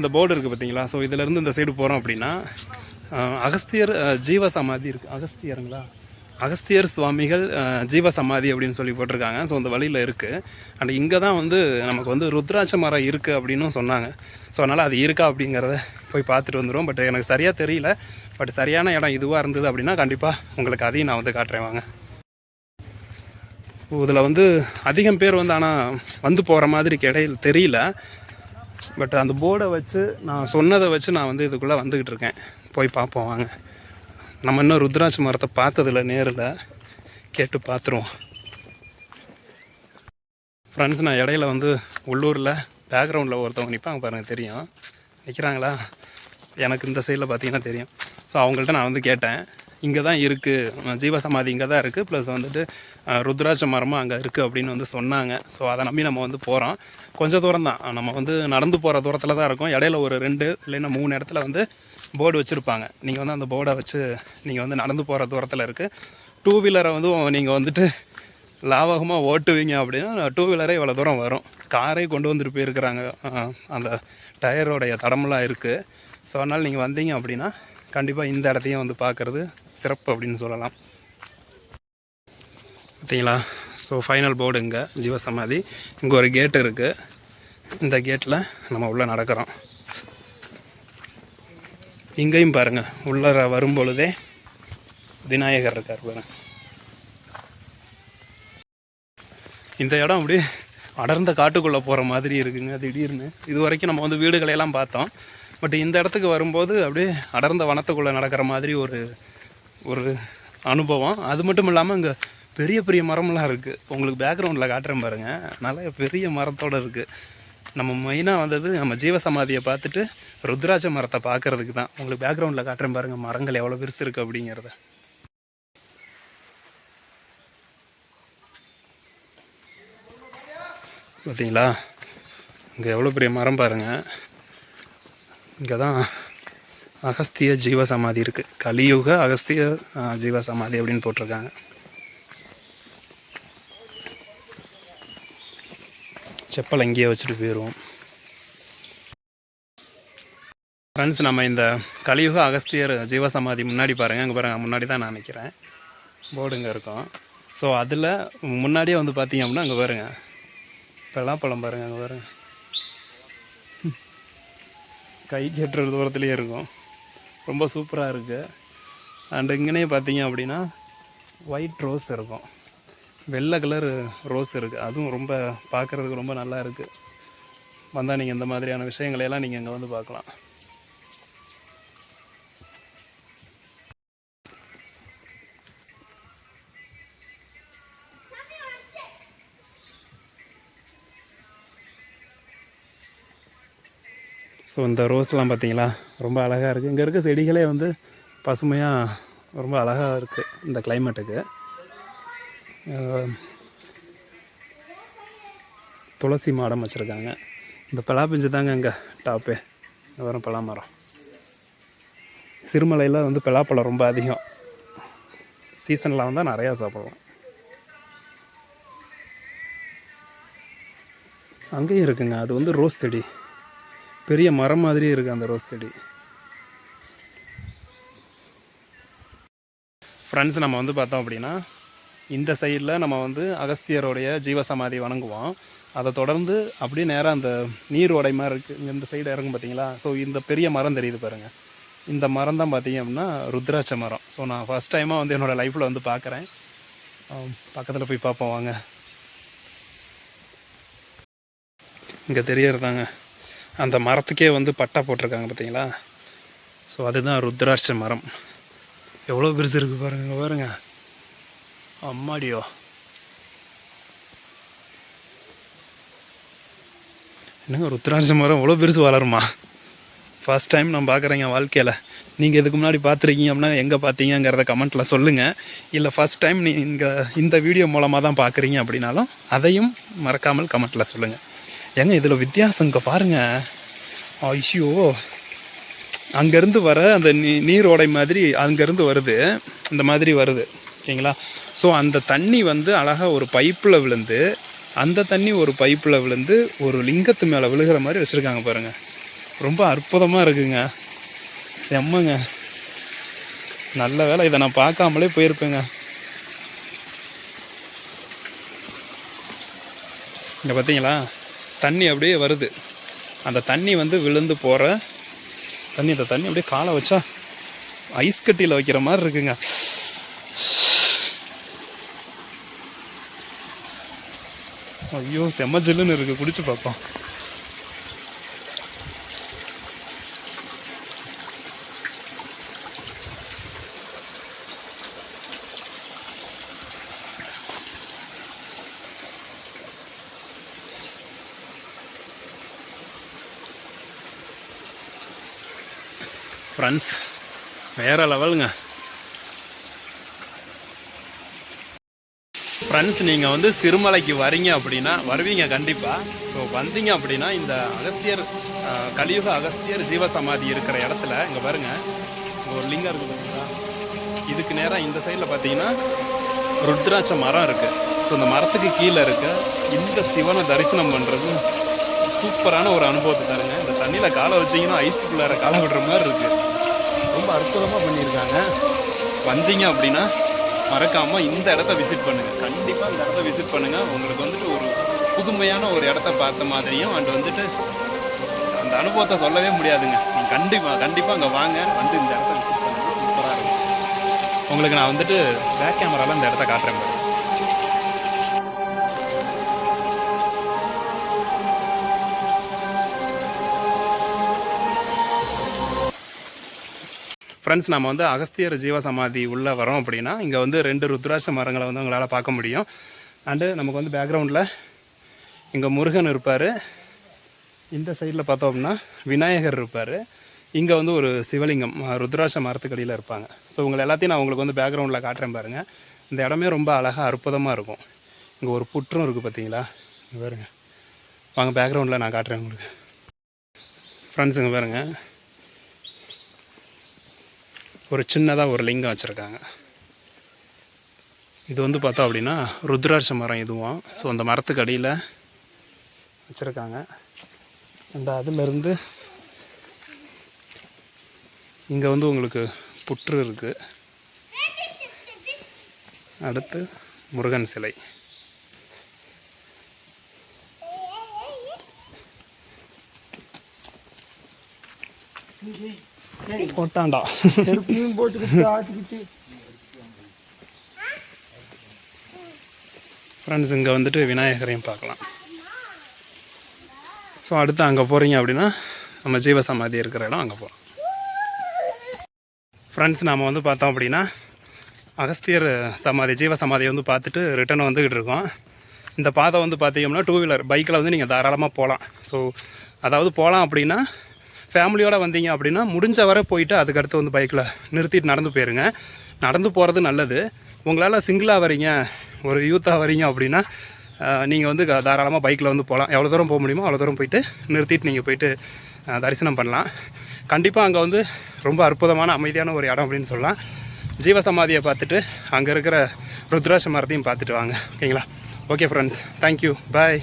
இந்த போர்டு இருக்குது பார்த்தீங்களா? ஸோ இதிலேருந்து இந்த சைடு போகிறோம் அப்படின்னா அகஸ்தியர் ஜீவ சமாதி இருக்குது அகஸ்தியருங்களா? அகஸ்தியர் சுவாமிகள் ஜீவ சமாதி அப்படின்னு சொல்லி போட்டிருக்காங்க. ஸோ அந்த வழியில் இருக்குது அண்ட் இங்கே தான் வந்து நமக்கு வந்து ருத்ராட்ச மரம் இருக்குது அப்படின்னும் சொன்னாங்க. ஸோ அதனால் அது இருக்கா அப்படிங்கிறத போய் பார்த்துட்டு வந்துடும் பட் எனக்கு சரியாக தெரியல. பட் சரியான இடம் இதுவாக இருந்தது அப்படின்னா கண்டிப்பாக உங்களுக்கு அதையும் நான் வந்து காட்டுறேன். வாங்க. இதில் வந்து அதிகம் பேர் வந்து ஆனால் வந்து போகிற மாதிரி கிடையில் தெரியல. பட் அந்த போர்டை வச்சு நான் சொன்னதை வச்சு நான் வந்து இதுக்குள்ளே வந்துக்கிட்டு இருக்கேன். போய் பார்ப்போம் வாங்க. நம்ம இன்னும் ருத்ராட்ச மரத்தை பார்த்ததில்ல நேரில் கேட்டு பார்த்துருவோம். ஃப்ரெண்ட்ஸ் நான் இடையில வந்து உள்ளூரில் பேக்ரவுண்டில் ஒருத்தவங்க நிற்பாங்க பாருங்கள் தெரியும். நிற்கிறாங்களா எனக்கு இந்த சைடில் பார்த்தீங்கன்னா தெரியும். ஸோ அவங்கள்ட்ட நான் வந்து கேட்டேன். இங்கே தான் இருக்குது ஜீவசமாதி இங்கே தான் இருக்குது ப்ளஸ் வந்துட்டு ருத்ராட்ச மரமும் அங்கே இருக்குது அப்படின்னு வந்து சொன்னாங்க. ஸோ அதை நம்பி நம்ம வந்து போகிறோம் கொஞ்சம் தூரம் தான் நம்ம வந்து நடந்து போகிற தூரத்தில் தான் இருக்கும். இடையில ஒரு ரெண்டு இல்லைன்னா மூணு இடத்துல வந்து போர்டு வச்சுருப்பாங்க. நீங்கள் வந்து அந்த போர்டை வச்சு நீங்கள் வந்து நடந்து போகிற தூரத்தில் இருக்குது டூ வீலரை வந்து நீங்கள் வந்துட்டு லாபகமாக ஓட்டுவீங்க அப்படின்னா டூ வீலரே இவ்வளோ தூரம் வரும். காரே கொண்டு வந்துட்டு போயிருக்கிறாங்க. அந்த டயரோடைய தடமெல்லாம் இருக்குது ஸோ அதனால் நீங்கள் வந்தீங்க அப்படின்னா கண்டிப்பாக இந்த இடத்தையும் வந்து பார்க்குறது சிறப்பு அப்படின்னு சொல்லலாம். பார்த்தீங்களா? ஸோ ஃபைனல் போர்டு இங்கே ஜீவசமாதி. இங்கே ஒரு கேட் இருக்குது இந்த கேட்டில் நம்ம உள்ளே நடக்கிறோம். இங்கேயும் பாருங்கள் உள்ளே வரும் பொழுதே விநாயகர் இருக்கார் பாருங்க. இந்த இடம் அப்படியே அடர்ந்த காட்டுக்குள்ளே போகிற மாதிரி இருக்குங்க திடீர்னு. இது வரைக்கும் நம்ம வந்து வீடுகளையெல்லாம் பார்த்தோம். பட் இந்த இடத்துக்கு வரும்போது அப்படியே அடர்ந்த வனத்துக்குள்ளே நடக்கிற மாதிரி ஒரு ஒரு அனுபவம். அது மட்டும் இல்லாமல் இங்கே பெரிய பெரிய மரம்லாம் இருக்குது உங்களுக்கு பேக்ரவுண்டில் காட்டுறேன் பாருங்கள் நல்ல பெரிய மரத்தோடு இருக்குது நம்ம மெயினாக வந்தது நம்ம ஜீவசமாதியை பார்த்துட்டு ருத்ராட்ச மரத்தை பார்க்கறதுக்கு தான். உங்களுக்கு பேக்ரவுண்டில் காட்டுறேன் பாருங்கள் மரங்கள் எவ்வளோ பெருசு இருக்குது அப்படிங்கிறத. பார்த்தீங்களா இங்கே எவ்வளோ பெரிய மரம் பாருங்கள் இங்கே தான் அகஸ்திய ஜீவசமாதி இருக்குது கலியுக அகஸ்திய ஜீவ ஜீவசமாதி அப்படின்னு போட்டிருக்காங்க. செப்பல் அங்கேயே வச்சுட்டு போயிடுவோம். ஃப்ரெண்ட்ஸ் நம்ம இந்த கலியுக அகஸ்தியர் ஜீவசமாதி முன்னாடி பாருங்கள் அங்கே பாருங்கள் முன்னாடி தான் நான் நினைக்கிறேன் போர்டுங்க இருக்கும். ஸோ அதில் முன்னாடியே வந்து பார்த்தீங்க அப்படின்னா அங்கே பாருங்கள் பலாப்பழம் பாருங்கள் அங்கே பாருங்கள் கை கட்டுற தூரத்துலேயே இருக்கும். ரொம்ப சூப்பராக இருக்குது அண்ட் இங்கனே பார்த்தீங்க அப்படின்னா ஒயிட் ரோஸ் இருக்கும். வெள்ளை கலர் ரோஸ் இருக்குது அதுவும் ரொம்ப பார்க்குறதுக்கு ரொம்ப நல்லா இருக்குது வந்தால் நீங்கள் இந்த மாதிரியான விஷயங்களையெல்லாம் நீங்கள் இங்கே வந்து பார்க்கலாம் ஸோ இந்த ரோஸ்லாம் பார்த்தீங்களா? ரொம்ப அழகாக இருக்குது இங்கே இருக்க செடிகளே வந்து பசுமையாக ரொம்ப அழகாக இருக்குது இந்த கிளைமேட்டுக்கு துளசி மாடம் வச்சுருக்காங்க. இந்த பலாப்பிஞ்சு தாங்க இங்கே டாப்பே வரும் பலா மரம் சிறுமலையில் வந்து பலாப்பழம் ரொம்ப அதிகம். சீசனில் வந்தால் நிறையா சாப்பிடலாம். அங்கேயும் இருக்குங்க. அது வந்து ரோஸ் செடி. பெரிய மரம் மாதிரி இருக்குது அந்த ரோஸ் செடி. ஃப்ரெண்ட்ஸ் நம்ம வந்து பார்த்தோம் அப்படின்னா இந்த சைடில் நம்ம வந்து அகஸ்தியருடைய ஜீவசமாதி வணங்குவோம். அதை தொடர்ந்து அப்படியே நேராக அந்த நீர் ஓடை மாதிரி இருக்குது இங்கே இந்த சைடு இறங்கும் பார்த்தீங்களா ஸோ இந்த பெரிய மரம் தெரியுது பாருங்கள் இந்த மரம் தான் பார்த்தீங்க அப்படின்னா ருத்ராட்ச மரம். ஸோ நான் ஃபஸ்ட் டைமாக வந்து என்னோடய லைஃப்பில் வந்து பார்க்குறேன் பக்கத்தில் போய் பார்ப்போம் வாங்க. இங்கே தெரியறதாங்க. அந்த மரத்துக்கே வந்து பட்டா போட்டிருக்காங்க பார்த்தீங்களா? ஸோ அதுதான் ருத்ராட்ச மரம். எவ்வளோ பெருசு இருக்குது பாருங்க பாருங்க. அம்மாடியோ. என்னங்க ருத்ராட்ச மரம் இவ்வளோ பெருசு வளருமா? ஃபர்ஸ்ட் டைம் நான் பார்க்குறேங்க வாழ்க்கையில். நீங்கள் இதுக்கு முன்னாடி பார்த்துருக்கீங்க அப்படின்னா எங்கே பார்த்தீங்கங்கிறத கமெண்ட்டில் சொல்லுங்கள் இல்லை ஃபர்ஸ்ட் டைம் நீங்கள் இந்த வீடியோ மூலமாக தான் பார்க்குறீங்க அப்படின்னாலும் அதையும் மறக்காமல் கமெண்ட்டில் சொல்லுங்கள் ஏங்க இதில் வித்தியாசம் இங்கே பாருங்கள் ஐயோ. அங்கேருந்து வர அந்த நீ நீரோடை மாதிரி அங்கேருந்து வருது. இந்த மாதிரி வருது. ஓகேங்களா? ஸோ அந்த தண்ணி வந்து அழகாக ஒரு பைப்பில் விழுந்து அந்த தண்ணி ஒரு பைப்பில் விழுந்து ஒரு லிங்கத்து மேலே விழுகிற மாதிரி வச்சுருக்காங்க பாருங்கள் ரொம்ப அற்புதமாக இருக்குங்க. செம்மங்க. நல்ல வேலை. இதை நான் பார்க்காமலே போயிருப்பேங்க. இங்கே பார்த்தீங்களா தண்ணி அப்படியே வருது. அந்த தண்ணி வந்து விழுந்து போகிற தண்ணி அந்த தண்ணி அப்படியே காலை வச்சா ஐஸ் கட்டியில் வைக்கிற மாதிரி இருக்குங்க. ஐயோ செம்ம ஜில்லுன்னு இருக்குது குடிச்சு பார்ப்போம். ஃப்ரெண்ட்ஸ் வேற லெவலுங்க ஃப்ரெண்ட்ஸ் நீங்கள் வந்து சிறுமலைக்கு வரீங்க அப்படின்னா வருவீங்க கண்டிப்பாக ஸோ வந்தீங்க அப்படின்னா இந்த அகஸ்தியர் கலியுக அகஸ்தியர் ஜீவசமாதி இருக்கிற இடத்துல இங்கே பாருங்க ஒரு லிங்கம் இருக்குது பார்த்தீங்களா இதுக்கு நேராக இந்த சைடில் பார்த்தீங்கன்னா ருத்ராட்ச மரம் இருக்குது ஸோ இந்த மரத்துக்கு கீழே இருக்க இந்த சிவனை தரிசனம் பண்ணுறது சூப்பரான ஒரு அனுபவத்தை தருங்க. இந்த தண்ணியில் காலை வச்சிங்கன்னா ஐஸுக்குள்ளார காலை விடுற மாதிரி இருக்குது ரொம்ப அற்புதமாக பண்ணியிருக்காங்க. வந்தீங்க அப்படின்னா மறக்காமல் இந்த இடத்த விசிட் பண்ணுங்கள் கண்டிப்பாக இந்த இடத்த விசிட் பண்ணுங்கள் உங்களுக்கு வந்துட்டு ஒரு புதுமையான ஒரு இடத்த பார்த்த மாதிரியும் அண்ட் வந்துட்டு அந்த அனுபவத்தை சொல்லவே முடியாதுங்க. நீங்கள் கண்டிப்பாக கண்டிப்பாக அங்கே வாங்க. வந்து இந்த இடத்த விசிட் பண்ணுங்கள் சூப்பராக இருக்கும். உங்களுக்கு நான் வந்துட்டு பேக் கேமரால இந்த இடத்த காட்டுறேன். ஃப்ரெண்ட்ஸ் நம்ம வந்து அகஸ்தியர் ஜீவசமாதி உள்ளே வரோம் அப்படின்னா இங்கே வந்து ரெண்டு ருத்ராட்ச மரங்களை வந்து உங்களால் பார்க்க முடியும். அண்டு நமக்கு வந்து பேக்ரவுண்டில் இங்கே முருகன் இருப்பார். இந்த சைடில் பார்த்தோம்னா விநாயகர் இருப்பார். இங்கே வந்து ஒரு சிவலிங்கம் ருத்ராட்ச மரத்துக்கடியில் இருப்பாங்க. ஸோ உங்களை எல்லாத்தையும் நான் உங்களுக்கு வந்து பேக்ரவுண்டில் காட்டுறேன் பாருங்கள் இந்த இடமே ரொம்ப அழகாக அற்புதமாக இருக்கும். இங்கே ஒரு புற்றும் இருக்குது பார்த்தீங்களா பாருங்கள் பாருங்க. வாங்க பேக்ரவுண்டில் நான் காட்டுறேன் உங்களுக்கு. ஃப்ரெண்ட்ஸுங்க பாருங்கள் ஒரு சின்னதாக ஒரு லிங்கம் வச்சுருக்காங்க. இது வந்து பார்த்தோம் அப்படின்னா ருத்ராட்ச மரம் இதுவும். ஸோ அந்த மரத்துக்கு அடியில் வச்சுருக்காங்க. அந்த அதிலிருந்து இங்கே வந்து உங்களுக்கு புற்று இருக்குது அடுத்து முருகன் சிலை. போட்டாண்டா ஆட்டிக்கிட்டு. ஃப்ரெண்ட்ஸ் இங்கே வந்துட்டு விநாயகரையும் பார்க்கலாம். ஸோ அடுத்து அங்கே போகிறீங்க அப்படின்னா நம்ம ஜீவசமாதி இருக்கிற இடம் அங்கே போகிறோம் ஃப்ரெண்ட்ஸ் நாம் வந்து பார்த்தோம் அப்படின்னா அகஸ்தியர் சமாதி ஜீவசமாதியை வந்து பார்த்துட்டு ரிட்டர்ன் வந்துக்கிட்டு இருக்கோம். இந்த பாதை வந்து பார்த்தீங்கன்னா டூ வீலர் பைக்கில் வந்து நீங்கள் தாராளமாக போகலாம் ஸோ அதாவது போகலாம் அப்படின்னா ஃபேமிலியோடு வந்தீங்க அப்படின்னா முடிஞ்ச வரை போயிட்டு அதுக்கடுத்து வந்து பைக்கில் நிறுத்திட்டு நடந்து போயிருங்க. நடந்து போகிறது நல்லது. உங்களால் சிங்கிளாக வரீங்க ஒரு யூத்தாக வரீங்க அப்படின்னா நீங்கள் வந்து தாராளமாக பைக்கில் வந்து போகலாம் எவ்வளோ தூரம் போக முடியுமோ அவ்வளோ தூரம் போயிட்டு நிறுத்திட்டு நீங்கள் போயிட்டு தரிசனம் பண்ணலாம். கண்டிப்பாக அங்கே வந்து ரொம்ப அற்புதமான அமைதியான ஒரு இடம் அப்படின்னு சொல்லலாம். ஜீவசமாதியை பார்த்துட்டு அங்கே இருக்கிற ருத்ராட்ச மரத்தையும் பார்த்துட்டு வாங்க. ஓகேங்களா? Okay friends thank you bye